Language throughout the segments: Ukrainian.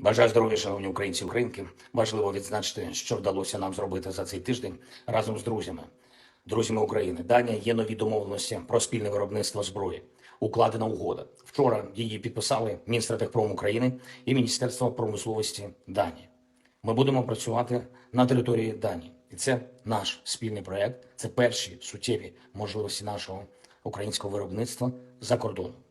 Бажаю здоров'я, шановні українці українки. Важливо відзначити, що вдалося нам зробити за цей тиждень разом з друзями, друзями України. Данія є нові домовленості про спільне виробництво зброї. Укладена угода. Вчора її підписали Мінстратегпром України і Міністерство промисловості Данії. Ми будемо працювати на території Данії, і це наш спільний проект. Це перші суттєві можливості нашого українського виробництва за кордоном.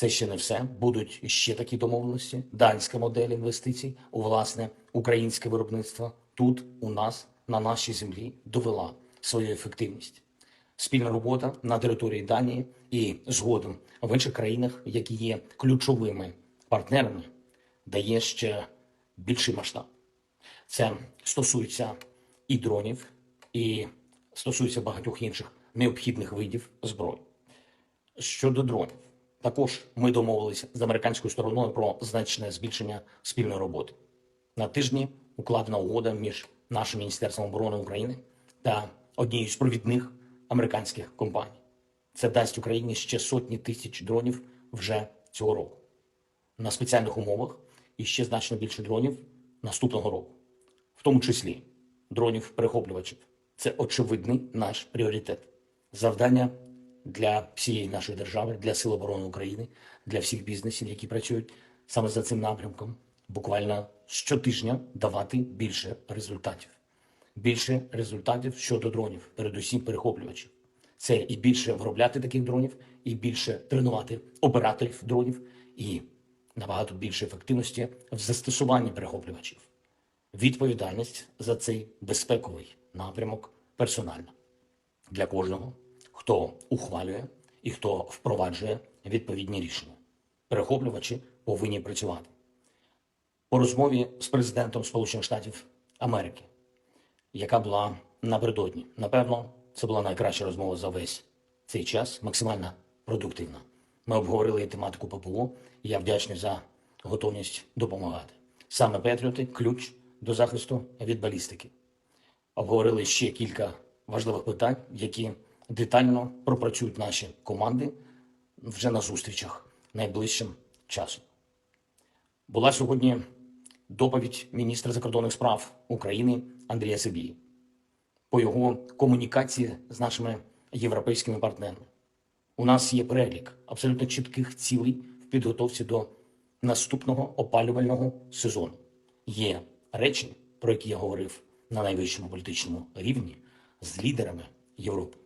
Це ще не все. Будуть ще такі домовленості. Данська модель інвестицій у власне українське виробництво тут у нас на нашій землі довела свою ефективність. Спільна робота на території Данії і згодом в інших країнах, які є ключовими партнерами, дає ще більший масштаб. Це стосується і дронів, і стосується багатьох інших необхідних видів зброї. Щодо дронів, також ми домовилися з американською стороною про значне збільшення спільної роботи. На тижні укладена угода між нашим міністерством оборони України та однією з провідних американських компаній. Це дасть Україні ще сотні тисяч дронів вже цього року. На спеціальних умовах і ще значно більше дронів наступного року, в тому числі дронів перехоплювачів. Це очевидний наш пріоритет. Завдання для всієї нашої держави, для Сил оборони України, для всіх бізнесів, які працюють саме за цим напрямком, буквально щотижня давати більше результатів. Більше результатів щодо дронів, передусім перехоплювачів. Це і більше виробляти таких дронів, і більше тренувати операторів дронів, і набагато більше ефективності в застосуванні перехоплювачів. Відповідальність за цей безпековий напрямок персональна для кожного, хто ухвалює і хто впроваджує відповідні рішення. Перехоплювачі повинні працювати. По розмові з президентом Сполучених Штатів Америки, яка була напередодні, напевно, це була найкраща розмова за весь цей час, максимально продуктивна. Ми обговорили тематику ППО, і я вдячний за готовність допомагати. Саме Петріоти ключ до захисту від балістики обговорили ще кілька важливих питань, які детально пропрацюють наші команди вже на зустрічах найближчим часом. Була сьогодні доповідь міністра закордонних справ України Андрія Сибії по його комунікації з нашими європейськими партнерами. У нас є перелік абсолютно чітких цілей в підготовці до наступного опалювального сезону. Є речі, про які я говорив на найвищому політичному рівні з лідерами Європи.